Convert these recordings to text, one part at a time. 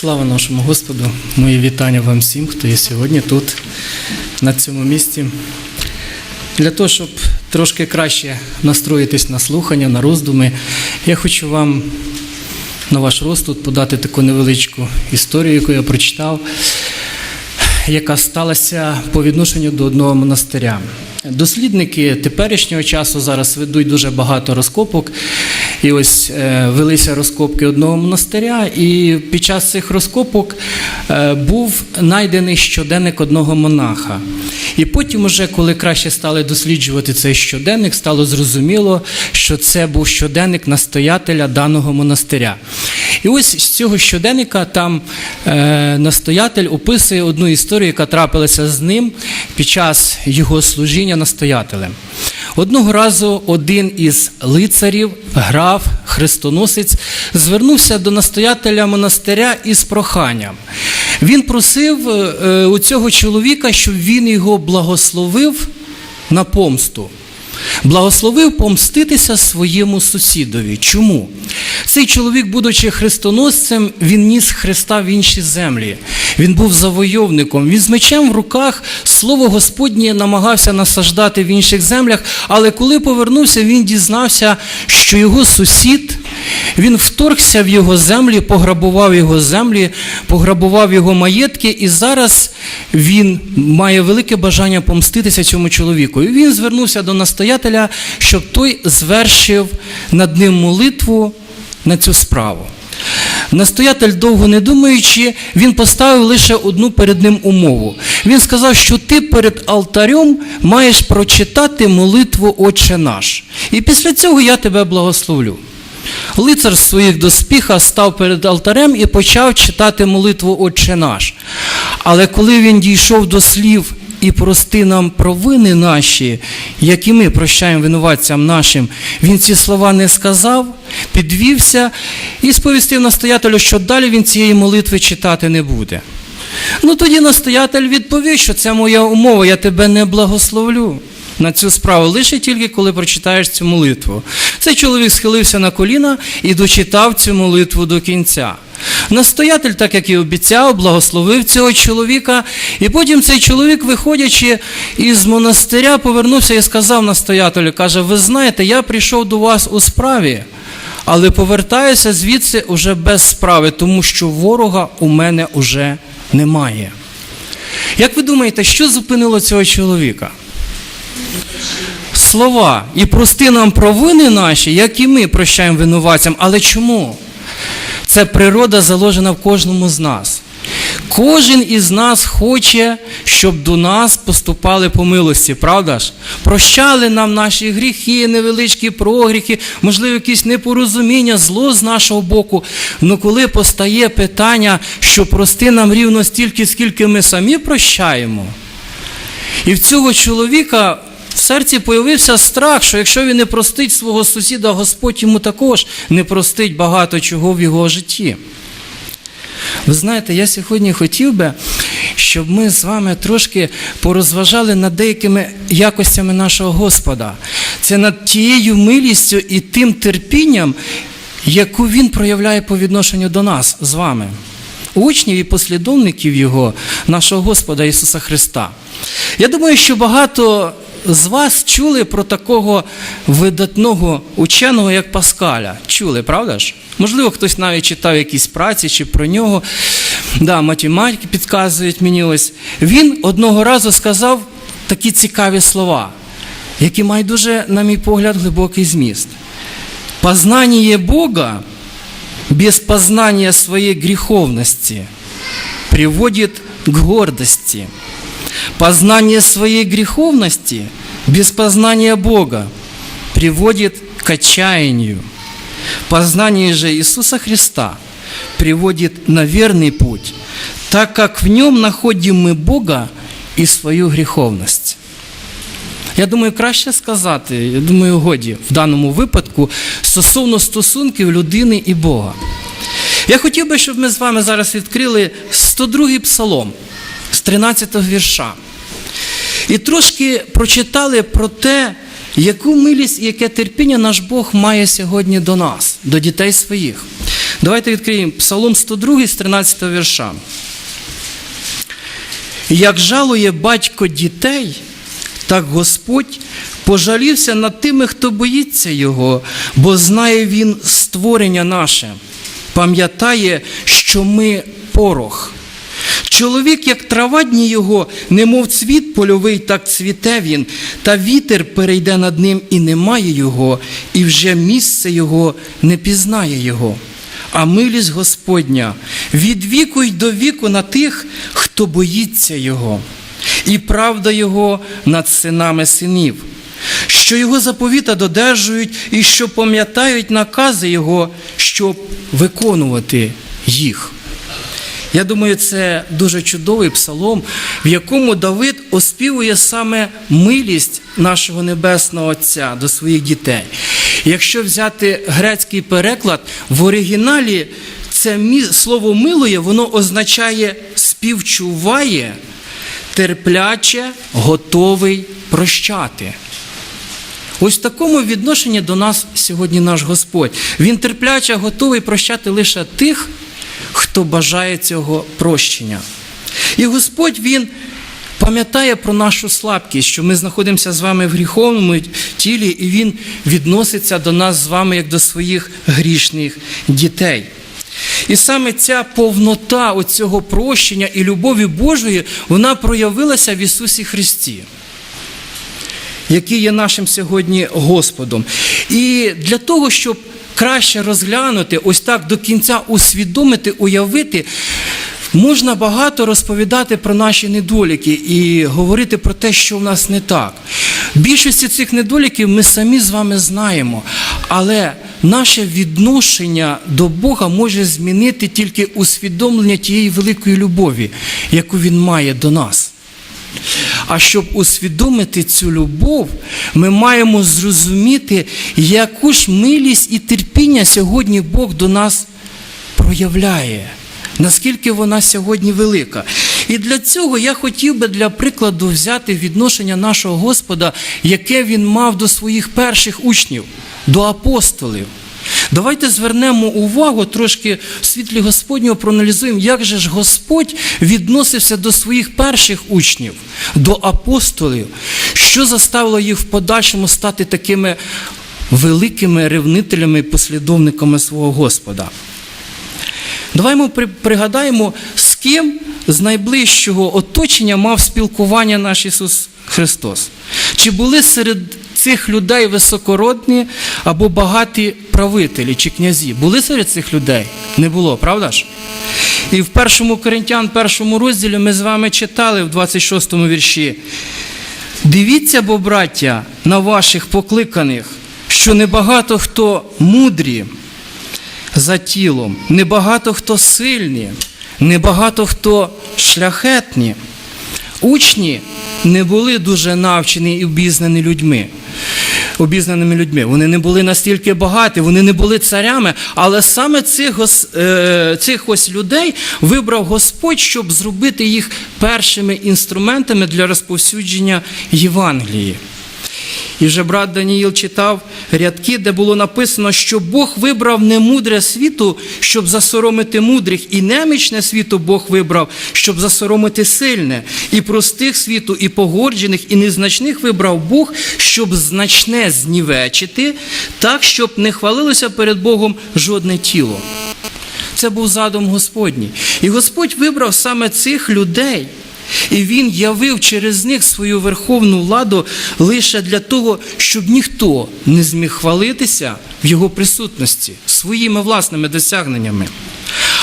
Слава нашому Господу! Мої вітання вам всім, хто є сьогодні тут, на цьому місці. Для того, щоб трошки краще настроїтись на слухання, на роздуми, я хочу вам на ваш розсуд подати таку невеличку історію, яку я прочитав, яка сталася по відношенню до одного монастиря. Дослідники теперішнього часу зараз ведуть дуже багато розкопок. І ось е, велися розкопки одного монастиря, і під час цих розкопок е, був знайдений щоденник одного монаха. І потім, уже, коли краще стали досліджувати цей щоденник, стало зрозуміло, що це був щоденник настоятеля даного монастиря. І ось з цього щоденника там е, настоятель описує одну історію, яка трапилася з ним під час його служіння настоятелем. Одного разу один із лицарів, граф, хрестоносець, звернувся до настоятеля монастиря із проханням. Він просив е, у цього чоловіка, щоб він його благословив на помсту. Благословив помститися своєму сусідові. Чому? Цей чоловік, будучи хрестоносцем, він ніс Христа в інші землі. Він був завойовником. Він з мечем в руках слово Господнє намагався насаждати в інших землях, але коли повернувся, він дізнався, що його сусід. Він вторгся в його землі, пограбував його землі, пограбував його маєтки, і зараз він має велике бажання помститися цьому чоловіку. І він звернувся до настоятеля, щоб той звершив над ним молитву на цю справу. Настоятель, довго не думаючи, він поставив лише одну перед ним умову. Він сказав, що ти перед алтарем маєш прочитати молитву Отче наш. І після цього я тебе благословлю. Лицар з своїх доспіха став перед алтарем і почав читати молитву Отче наш. Але коли він дійшов до слів і прости нам провини наші, як і ми прощаємо винуватцям нашим, він ці слова не сказав, підвівся і сповістив настоятелю, що далі він цієї молитви читати не буде. Ну тоді настоятель відповів, що це моя умова, я тебе не благословлю на цю справу лише тільки коли прочитаєш цю молитву. Цей чоловік схилився на коліна і дочитав цю молитву до кінця. Настоятель, так як і обіцяв, благословив цього чоловіка, і потім цей чоловік, виходячи із монастиря, повернувся і сказав настоятелю, каже, ви знаєте, я прийшов до вас у справі, але повертаюся звідси уже без справи, тому що ворога у мене уже немає. Як ви думаєте, що зупинило цього чоловіка? Слова і прости нам провини наші, як і ми прощаємо винуватцям. Але чому? Це природа заложена в кожному з нас. Кожен із нас хоче, щоб до нас поступали по милості, правда ж? Прощали нам наші гріхи, невеличкі прогріхи, можливо, якісь непорозуміння, зло з нашого боку. Ну коли постає питання, що прости нам рівно стільки, скільки ми самі прощаємо, і в цього чоловіка в серці появився страх, що якщо він не простить свого сусіда, Господь йому також не простить багато чого в його житті. Ви знаєте, я сьогодні хотів би, щоб ми з вами трошки порозважали над деякими якостями нашого Господа. Це над тією милістю і тим терпінням, яку Він проявляє по відношенню до нас з вами, учнів і послідовників Його, нашого Господа Ісуса Христа. Я думаю, що багато з вас чули про такого видатного ученого, як Паскаля. Чули, правда ж? Можливо, хтось навіть читав якісь праці чи про нього. Да, математики підказують мені ось. Він одного разу сказав такі цікаві слова, які мають дуже, на мій погляд, глибокий зміст. Познание Бога без познания своей греховности приводит к гордости. Познание своей греховности без познания Бога приводит к отчаянию. Познание же Иисуса Христа приводит на верный путь, так как в нем находим мы Бога и свою греховность. Я думаю, краще сказати, я думаю, годі в даному випадку стосовно стосунків людини і Бога. Я хотів би, щоб ми з вами зараз відкрили 102-й псалом з 13-го вірша. І трошки прочитали про те, яку милість і яке терпіння наш Бог має сьогодні до нас, до дітей своїх. Давайте відкриємо Псалом 102 з 13 вірша. Як жалує батько дітей, так Господь пожалівся над тими, хто боїться Його, бо знає Він створення наше, пам'ятає, що ми порох. Чоловік, як трава дні його, немов цвіт польовий, так цвіте він, та вітер перейде над ним і немає його, і вже місце його не пізнає його. А милість Господня від віку й до віку на тих, хто боїться Його, і правда Його над синами синів, що Його заповіта додержують і що пам'ятають накази Його, щоб виконувати їх. Я думаю, це дуже чудовий псалом, в якому Давид оспівує саме милість нашого Небесного Отця до своїх дітей. Якщо взяти грецький переклад, в оригіналі це слово милує, воно означає співчуває, терпляче, готовий прощати. Ось в такому відношенні до нас сьогодні наш Господь. Він терпляче готовий прощати лише тих, хто бажає цього прощення. І Господь Він пам'ятає про нашу слабкість, що ми знаходимося з вами в гріховному тілі, і Він відноситься до нас з вами як до своїх грішних дітей. І саме ця повнота оцього прощення і любові Божої, вона проявилася в Ісусі Христі який є нашим сьогодні Господом. І для того, щоб краще розглянути, ось так до кінця усвідомити, уявити, можна багато розповідати про наші недоліки і говорити про те, що в нас не так. Більшості цих недоліків ми самі з вами знаємо, але наше відношення до Бога може змінити тільки усвідомлення тієї великої любові, яку Він має до нас. А щоб усвідомити цю любов, ми маємо зрозуміти, яку ж милість і терпіння сьогодні Бог до нас проявляє, наскільки вона сьогодні велика. І для цього я хотів би для прикладу взяти відношення нашого Господа, яке він мав до своїх перших учнів, до апостолів. Давайте звернемо увагу трошки в світлі Господнього, проаналізуємо, як же ж Господь відносився до своїх перших учнів, до апостолів, що заставило їх в подальшому стати такими великими ревнителями і послідовниками свого Господа. Давай пригадаємо, з ким з найближчого оточення мав спілкування наш Ісус Христос. Чи були серед цих людей високородні або багаті правителі чи князі? Були серед цих людей? Не було, правда ж? І в першому Коринтян, першому розділі ми з вами читали в 26 вірші. Дивіться, бо, браття, на ваших покликаних, що небагато хто мудрі за тілом, небагато хто сильні, небагато хто шляхетні. Учні не були дуже навчені і обізнані людьми. Обізнаними людьми. Вони не були настільки багаті, вони не були царями, але саме цих, ось, е, цих ось людей вибрав Господь, щоб зробити їх першими інструментами для розповсюдження Євангелії. І вже брат Даніїл читав рядки, де було написано, що Бог вибрав немудре світу, щоб засоромити мудрих, і немічне світу Бог вибрав, щоб засоромити сильне, і простих світу, і погоджених, і незначних вибрав Бог, щоб значне знівечити, так, щоб не хвалилося перед Богом жодне тіло. Це був задум Господній. І Господь вибрав саме цих людей. І він явив через них свою верховну владу лише для того, щоб ніхто не зміг хвалитися в його присутності своїми власними досягненнями.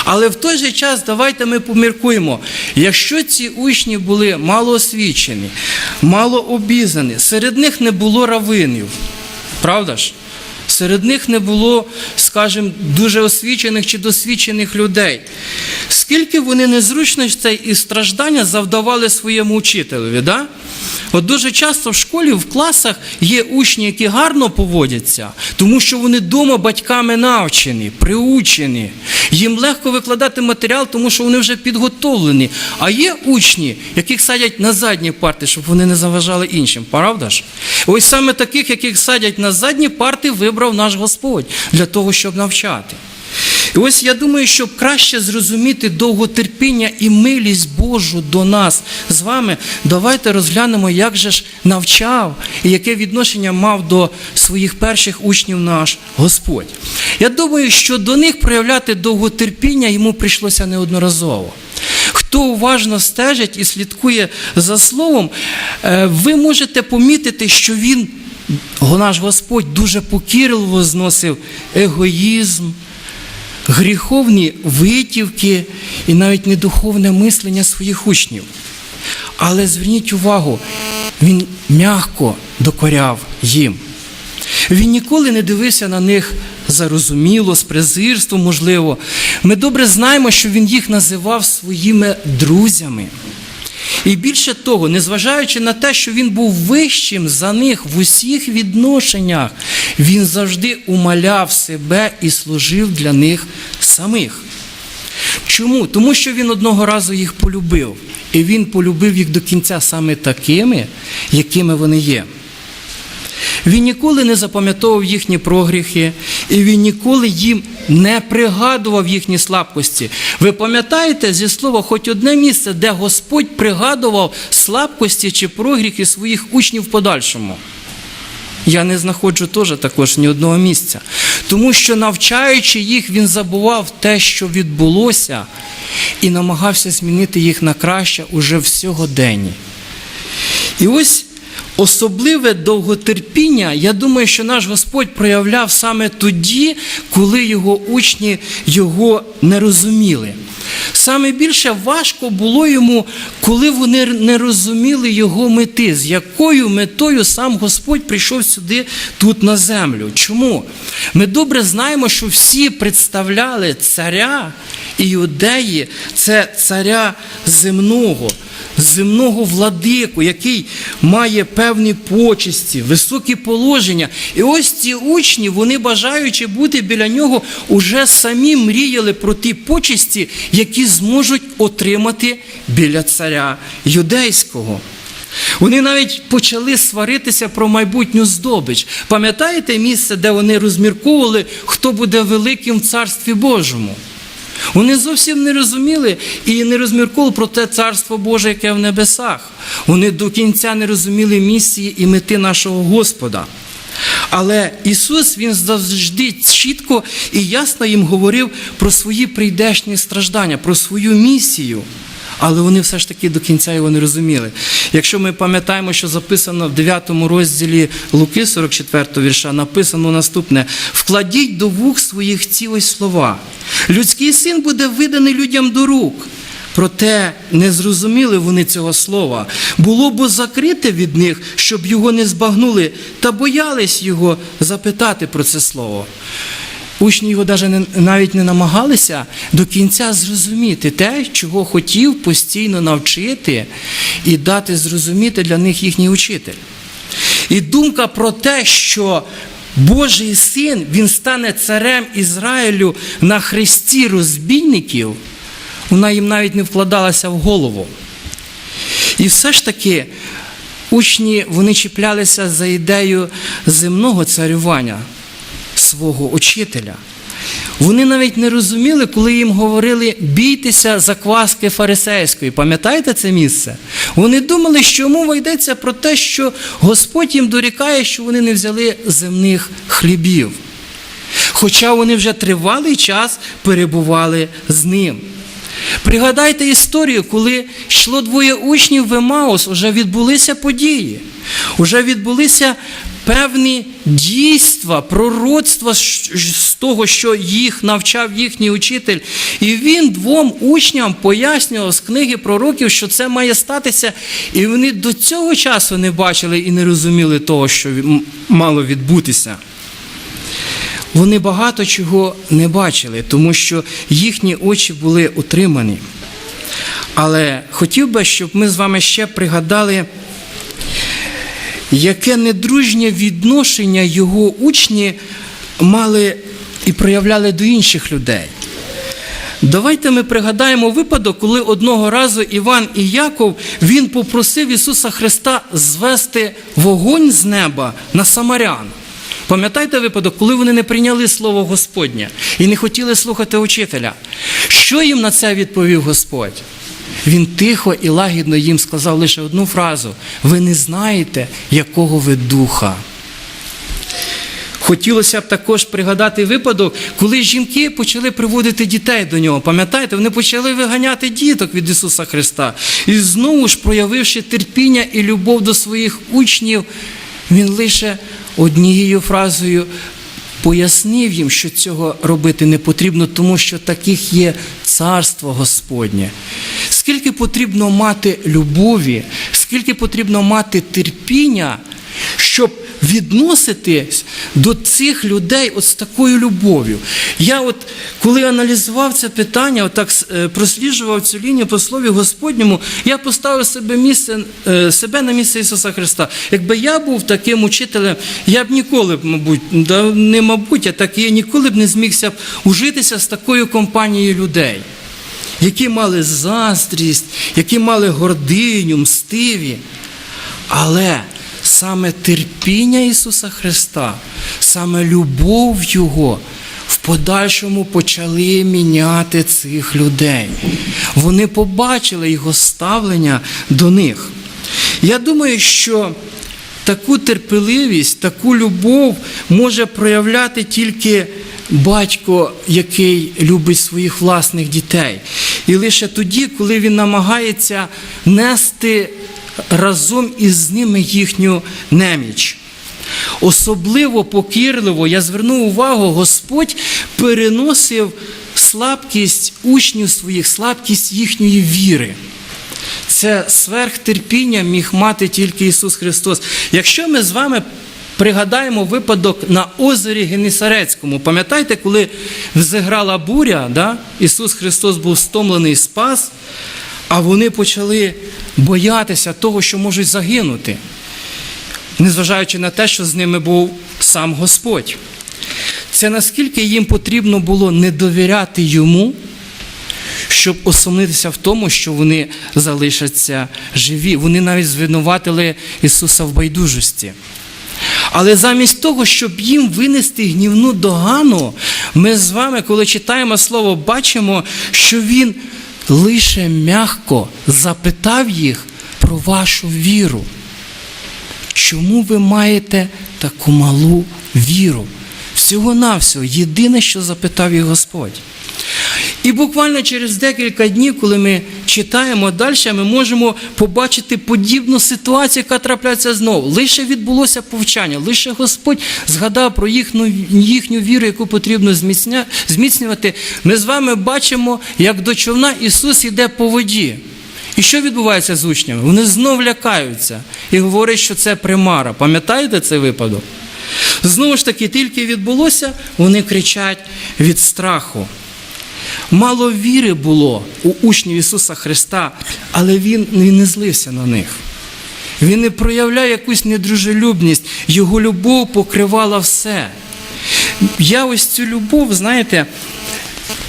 Але в той же час давайте ми поміркуємо, якщо ці учні були мало освічені, мало обізнані, серед них не було равинів, правда ж? Серед них не було, скажімо, дуже освічених чи досвідчених людей. Скільки вони незручностей і страждання завдавали своєму учителеві, да? От дуже часто в школі, в класах є учні, які гарно поводяться, тому що вони вдома батьками навчені, приучені. Їм легко викладати матеріал, тому що вони вже підготовлені. А є учні, яких садять на задні парти, щоб вони не заважали іншим. Правда ж? Ось саме таких, яких садять на задні парти, вибрав наш Господь для того, щоб навчати. І ось я думаю, щоб краще зрозуміти довготерпіння і милість Божу до нас з вами, давайте розглянемо, як же ж навчав і яке відношення мав до своїх перших учнів наш Господь. Я думаю, що до них проявляти довготерпіння йому прийшлося неодноразово. Хто уважно стежить і слідкує за словом, е, ви можете помітити, що він, наш Господь, дуже покірливо зносив егоїзм, гріховні витівки і навіть недуховне мислення своїх учнів. Але зверніть увагу, він м'яко докоряв їм. Він ніколи не дивився на них зарозуміло, з презирством, можливо. Ми добре знаємо, що він їх називав своїми друзями. І більше того, незважаючи на те, що він був вищим за них в усіх відношеннях, він завжди умаляв себе і служив для них самих. Чому? Тому що він одного разу їх полюбив. І він полюбив їх до кінця саме такими, якими вони є. Він ніколи не запам'ятовував їхні прогріхи, і він ніколи їм не пригадував їхні слабкості. Ви пам'ятаєте зі слова хоч одне місце, де Господь пригадував слабкості чи прогріхи своїх учнів в подальшому? Я не знаходжу теж також ні одного місця. Тому що, навчаючи їх, він забував те, що відбулося, і намагався змінити їх на краще уже в сьогоденні. І ось особливе довготерпіння, я думаю, що наш Господь проявляв саме тоді, коли його учні його не розуміли. Саме більше важко було йому, коли вони не розуміли його мети, з якою метою сам Господь прийшов сюди, тут на землю. Чому? Ми добре знаємо, що всі представляли царя іудеї, це царя земного земного владику, який має певні почесті, високі положення. І ось ці учні, вони бажаючи бути біля нього, уже самі мріяли про ті почесті, які зможуть отримати біля царя юдейського. Вони навіть почали сваритися про майбутню здобич. Пам'ятаєте місце, де вони розмірковували, хто буде великим в Царстві Божому? Вони зовсім не розуміли і не розмірковували про те царство Боже, яке в небесах. Вони до кінця не розуміли місії і мети нашого Господа. Але Ісус Він завжди чітко і ясно їм говорив про свої прийдешні страждання, про свою місію. Але вони все ж таки до кінця його не розуміли. Якщо ми пам'ятаємо, що записано в 9 розділі Луки 44 вірша, написано наступне: вкладіть до вух своїх ці слова. Людський син буде виданий людям до рук. Проте не зрозуміли вони цього слова. Було б закрите від них, щоб його не збагнули, та боялись його запитати про це слово. Учні його навіть не намагалися до кінця зрозуміти те, чого хотів постійно навчити і дати зрозуміти для них їхній учитель. І думка про те, що Божий син він стане царем Ізраїлю на хресті розбійників, вона їм навіть не вкладалася в голову. І все ж таки учні вони чіплялися за ідею земного царювання свого учителя. Вони навіть не розуміли, коли їм говорили бійтеся закваски фарисейської. Пам'ятаєте це місце? Вони думали, що мова йдеться про те, що Господь їм дорікає, що вони не взяли земних хлібів. Хоча вони вже тривалий час перебували з ним. Пригадайте історію, коли йшло двоє учнів в Емаус, вже відбулися події, вже відбулися певні дійства, пророцтва з того, що їх навчав їхній учитель. І він двом учням пояснював з книги пророків, що це має статися. І вони до цього часу не бачили і не розуміли того, що мало відбутися. Вони багато чого не бачили, тому що їхні очі були утримані. Але хотів би, щоб ми з вами ще пригадали яке недружнє відношення його учні мали і проявляли до інших людей. Давайте ми пригадаємо випадок, коли одного разу Іван і Яков він попросив Ісуса Христа звести вогонь з неба на Самарян. Пам'ятаєте випадок, коли вони не прийняли слово Господнє і не хотіли слухати учителя? Що їм на це відповів Господь? Він тихо і лагідно їм сказав лише одну фразу: ви не знаєте, якого ви духа. Хотілося б також пригадати випадок, коли жінки почали приводити дітей до нього. Пам'ятаєте, вони почали виганяти діток від Ісуса Христа. І знову ж, проявивши терпіння і любов до своїх учнів, Він лише однією фразою пояснив їм, що цього робити не потрібно, тому що таких є царство Господнє. Скільки потрібно мати любові, скільки потрібно мати терпіння, щоб відноситись до цих людей от з такою любов'ю. Я от коли аналізував це питання, отак е, просліджував цю лінію по слові Господньому, я поставив себе, місце, е, себе на місце Ісуса Христа. Якби я був таким учителем, я б ніколи б, мабуть, не мабуть, а так я ніколи б не змігся б ужитися з такою компанією людей. Які мали заздрість, які мали гординю, мстиві. Але саме терпіння Ісуса Христа, саме любов Його в подальшому почали міняти цих людей. Вони побачили Його ставлення до них. Я думаю, що таку терпеливість, таку любов може проявляти тільки батько, який любить своїх власних дітей. І лише тоді, коли він намагається нести разом із ними їхню неміч. Особливо покірливо, я звернув увагу, Господь переносив слабкість учнів своїх, слабкість їхньої віри. Це сверхтерпіння міг мати тільки Ісус Христос. Якщо ми з вами пригадаємо випадок на озері Генісарецькому, пам'ятаєте, коли взиграла буря, да? Ісус Христос був стомлений спас, а вони почали боятися того, що можуть загинути, незважаючи на те, що з ними був сам Господь. Це наскільки їм потрібно було не довіряти йому, щоб осомнитися в тому, що вони залишаться живі. Вони навіть звинуватили Ісуса в байдужості. Але замість того, щоб їм винести гнівну догану, ми з вами, коли читаємо слово, бачимо, що Він лише м'яко запитав їх про вашу віру. Чому ви маєте таку малу віру? Всього-навсього, єдине, що запитав їх Господь. І буквально через декілька днів, коли ми читаємо далі, ми можемо побачити подібну ситуацію, яка трапляється знову. Лише відбулося повчання, лише Господь згадав про їхню, їхню віру, яку потрібно зміцнювати. Ми з вами бачимо, як до човна Ісус йде по воді. І що відбувається з учнями? Вони знов лякаються і говорять, що це примара. Пам'ятаєте цей випадок? Знову ж таки, тільки відбулося, вони кричать від страху. Мало віри було у учнів Ісуса Христа, але Він не злився на них. Він не проявляє якусь недружелюбність, Його любов покривала все. Я ось цю любов, знаєте,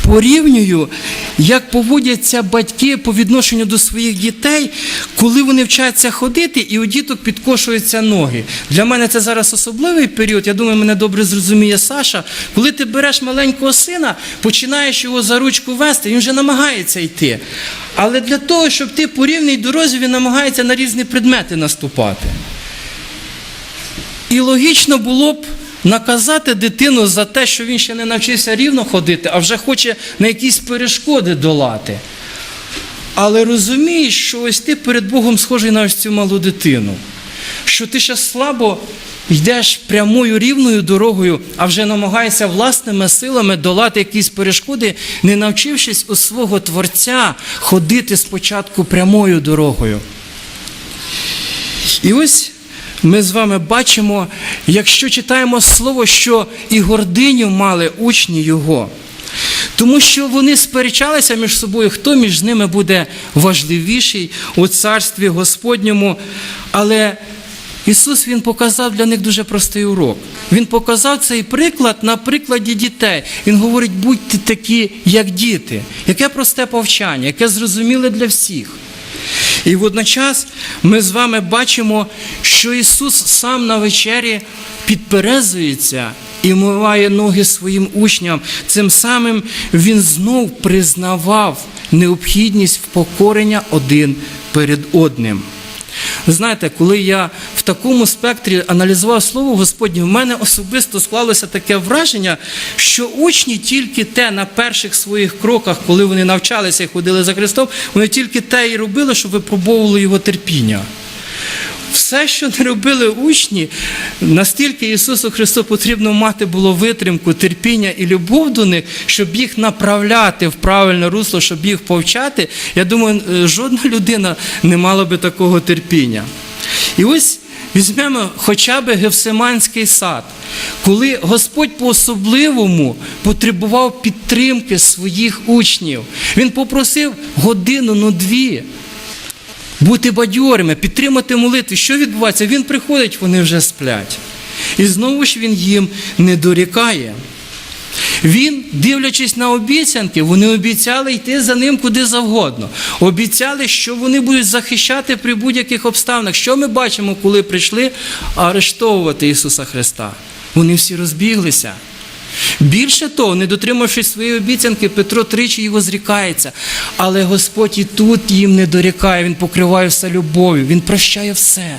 порівнюю, як поводяться батьки по відношенню до своїх дітей, коли вони вчаться ходити і у діток підкошуються ноги. Для мене це зараз особливий період. Я думаю, мене добре зрозуміє Саша. Коли ти береш маленького сина, починаєш його за ручку вести, він вже намагається йти. Але для того, щоб ти по рівній дорозі, він намагається на різні предмети наступати. І логічно було б наказати дитину за те, що він ще не навчився рівно ходити, а вже хоче на якісь перешкоди долати. Але розумієш, що ось ти перед Богом схожий на ось цю малу дитину, що ти ще слабо йдеш прямою рівною дорогою, а вже намагаєшся власними силами долати якісь перешкоди, не навчившись у свого Творця ходити спочатку прямою дорогою. І ось ми з вами бачимо, якщо читаємо слово, що і гординю мали учні його, тому що вони сперечалися між собою, хто між ними буде важливіший у царстві Господньому. Але Ісус Він показав для них дуже простий урок. Він показав цей приклад на прикладі дітей. Він говорить, будьте такі, як діти. Яке просте повчання, яке зрозуміле для всіх. І водночас ми з вами бачимо, що Ісус сам на вечері підперезується і миває ноги своїм учням. Цим самим Він знов признавав необхідність впокорення один перед одним. Ви знаєте, коли я в такому спектрі аналізував слово Господнє, в мене особисто склалося таке враження, що учні тільки те на перших своїх кроках, коли вони навчалися і ходили за Христом, вони тільки те і робили, що випробовували його терпіння. Все, що не робили учні, настільки Ісусу Христу потрібно мати було витримку, терпіння і любов до них, щоб їх направляти в правильне русло, щоб їх повчати. Я думаю, е, жодна людина не мала би такого терпіння. І ось візьмемо хоча б Гевсиманський сад, коли Господь по-особливому потребував підтримки своїх учнів. Він попросив годину, ну дві. Бути бадьорими, підтримати молитви. Що відбувається? Він приходить, вони вже сплять. І знову ж він їм не дорікає. Він, дивлячись на обіцянки, вони обіцяли йти за ним куди завгодно. Обіцяли, що вони будуть захищати при будь-яких обставинах. Що ми бачимо, коли прийшли арештовувати Ісуса Христа? Вони всі розбіглися. Більше того, не дотримавшись своєї обіцянки, Петро тричі його зрікається. Але Господь і тут їм не дорікає, Він покриває все любов'ю, Він прощає все.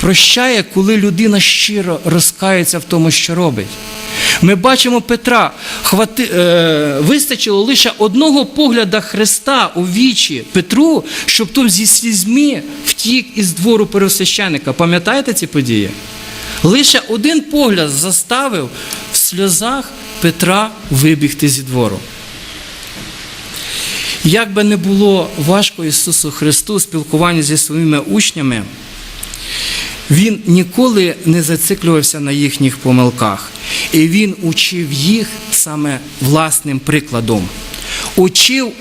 Прощає, коли людина щиро розкається в тому, що робить. Ми бачимо Петра, хвати, е, вистачило лише одного погляда Христа у вічі Петру, щоб той зі слізьми втік із двору первосвященника. Пам'ятаєте ці події? Лише один погляд заставив сльозах Петра вибігти зі двору. Як би не було важко Ісусу Христу спілкування зі своїми учнями, Він ніколи не зациклювався на їхніх помилках. І Він учив їх саме власним прикладом. Учив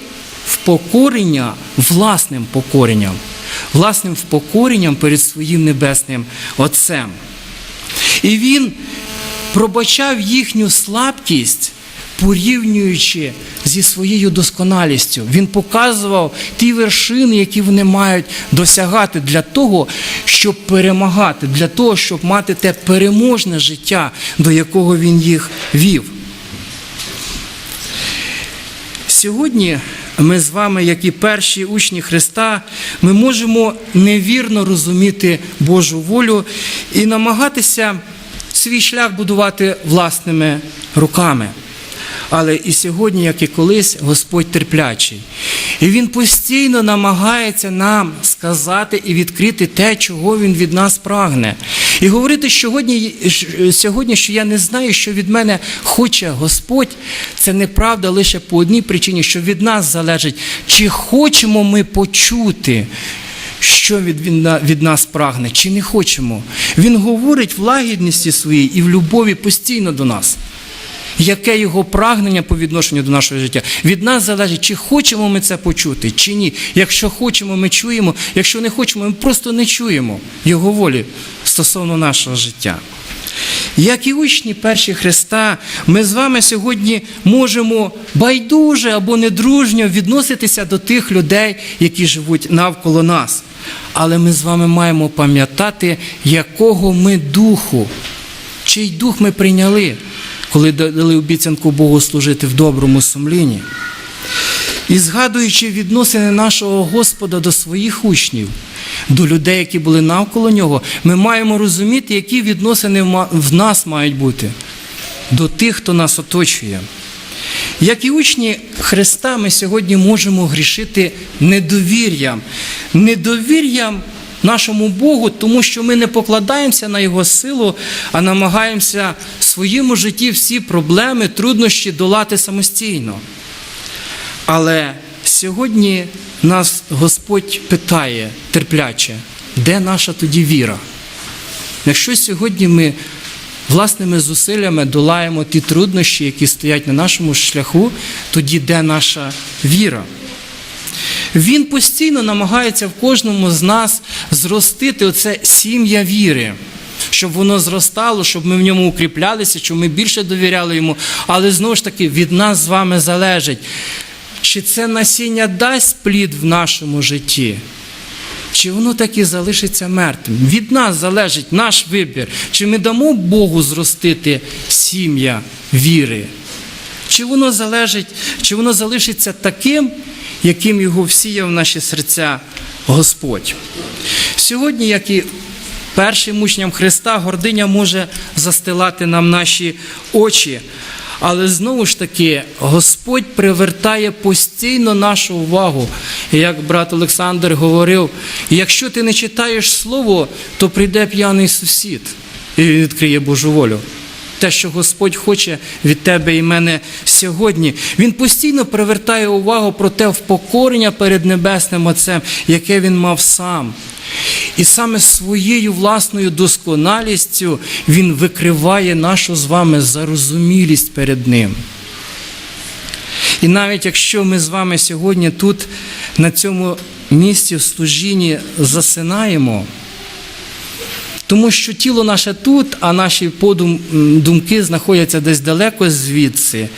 впокорення власним покоренням, власним впокоренням перед своїм небесним Отцем. І він пробачав їхню слабкість, порівнюючи зі своєю досконалістю. Він показував ті вершини, які вони мають досягати для того, щоб перемагати, для того, щоб мати те переможне життя, до якого він їх вів. Сьогодні ми з вами, як і перші учні Христа, ми можемо невірно розуміти Божу волю і намагатися свій шлях будувати власними руками. Але і сьогодні, як і колись, Господь терплячий. І Він постійно намагається нам сказати і відкрити те, чого Він від нас прагне. І говорити сьогодні, сьогодні, що я не знаю, що від мене хоче Господь, це неправда лише по одній причині, що від нас залежить, чи хочемо ми почути. Що від, він, від нас прагне, чи не хочемо. Він говорить в лагідності своїй і в любові постійно до нас. Яке його прагнення по відношенню до нашого життя? Від нас залежить, чи хочемо ми це почути, чи ні. Якщо хочемо, ми чуємо, якщо не хочемо, ми просто не чуємо Його волі стосовно нашого життя. Як і учні перші Христа, ми з вами сьогодні можемо байдуже або недружньо відноситися до тих людей, які живуть навколо нас. Але ми з вами маємо пам'ятати, якого ми духу, чий дух ми прийняли, коли дали обіцянку Богу служити в доброму сумлінні. І згадуючи відносини нашого Господа до своїх учнів, до людей, які були навколо нього, ми маємо розуміти, які відносини в нас мають бути до тих, хто нас оточує. Як і учні Христа, ми сьогодні можемо грішити недовір'ям, недовір'ям нашому Богу, тому що ми не покладаємося на Його силу, а намагаємося в своєму житті всі проблеми, труднощі долати самостійно. Але сьогодні нас Господь питає терпляче, де наша тоді віра? Якщо сьогодні ми власними зусиллями долаємо ті труднощі, які стоять на нашому шляху, тоді де наша віра? Він постійно намагається в кожному з нас зростити оце сім'я віри. Щоб воно зростало, щоб ми в ньому укріплялися, щоб ми більше довіряли йому. Але знову ж таки від нас з вами залежить, чи це насіння дасть плід в нашому житті, чи воно так і залишиться мертвим. Від нас залежить наш вибір, чи ми дамо Богу зростити сім'я віри, чи воно залежить, чи воно залишиться таким, яким його всіяв в наші серця Господь. Сьогодні, як і першим учням Христа, гординя може застилати нам наші очі. Але знову ж таки, Господь привертає постійно нашу увагу. Як брат Олександр говорив, якщо ти не читаєш слово, то прийде п'яний сусід і відкриє Божу волю. Те, що Господь хоче від тебе і мене сьогодні, Він постійно привертає увагу про те впокорення перед Небесним Отцем, яке він мав сам. І саме своєю власною досконалістю Він викриває нашу з вами зарозумілість перед Ним. І навіть якщо ми з вами сьогодні тут, на цьому місці в служінні засинаємо, тому що тіло наше тут, а наші подум, думки знаходяться десь далеко звідси,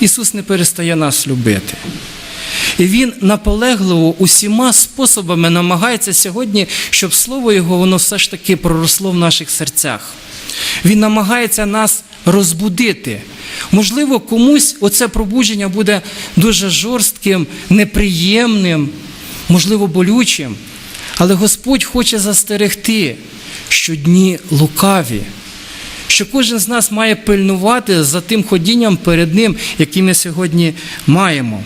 Ісус не перестає нас любити. І Він наполегливо усіма способами намагається сьогодні, щоб слово Його воно все ж таки проросло в наших серцях. Він намагається нас розбудити. Можливо, комусь оце пробудження буде дуже жорстким, неприємним, можливо, болючим. Але Господь хоче застерегти, що дні лукаві, що кожен з нас має пильнувати за тим ходінням перед Ним, який ми сьогодні маємо.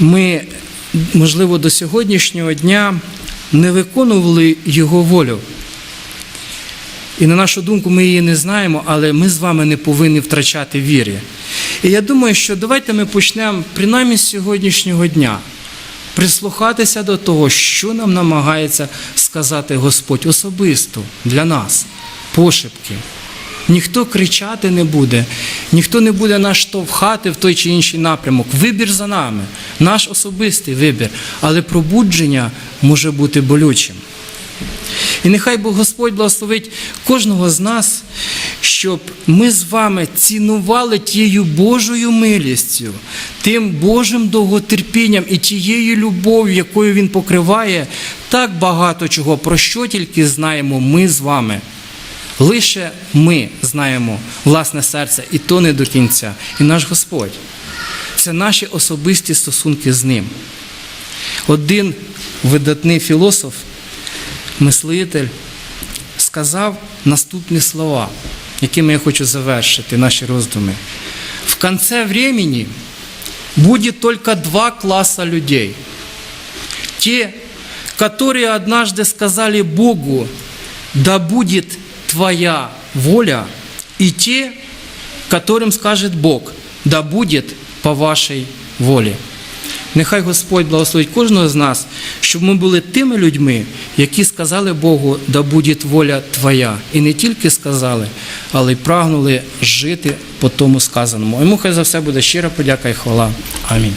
Ми, можливо, до сьогоднішнього дня не виконували Його волю. І на нашу думку, ми її не знаємо, але ми з вами не повинні втрачати віри. І я думаю, що давайте ми почнемо принаймні з сьогоднішнього дня прислухатися до того, що нам намагається сказати Господь особисто для нас, пошепки. Ніхто кричати не буде, ніхто не буде нас штовхати в той чи інший напрямок. Вибір за нами, наш особистий вибір, але пробудження може бути болючим. І нехай Бог Господь благословить кожного з нас, щоб ми з вами цінували тією Божою милістю, тим Божим довготерпінням і тією любов'ю, якою Він покриває так багато чого, про що тільки знаємо ми з вами. Лише ми знаємо власне серце, і то не до кінця. І наш Господь. Це наші особисті стосунки з Ним. Один видатний філософ, мислитель, сказав наступні слова, якими я хочу завершити наші роздуми. В конце времени будет только два класса людей. Те, которые однажды сказали Богу, да будет твоя воля, и те, которым скажет Бог, да будет по вашій волі. Нехай Господь благословить кожного з нас, щоб ми були тими людьми, які сказали Богу, да буде воля Твоя. І не тільки сказали, але й прагнули жити по тому сказаному. Йому хай за все буде щира подяка і хвала. Амінь.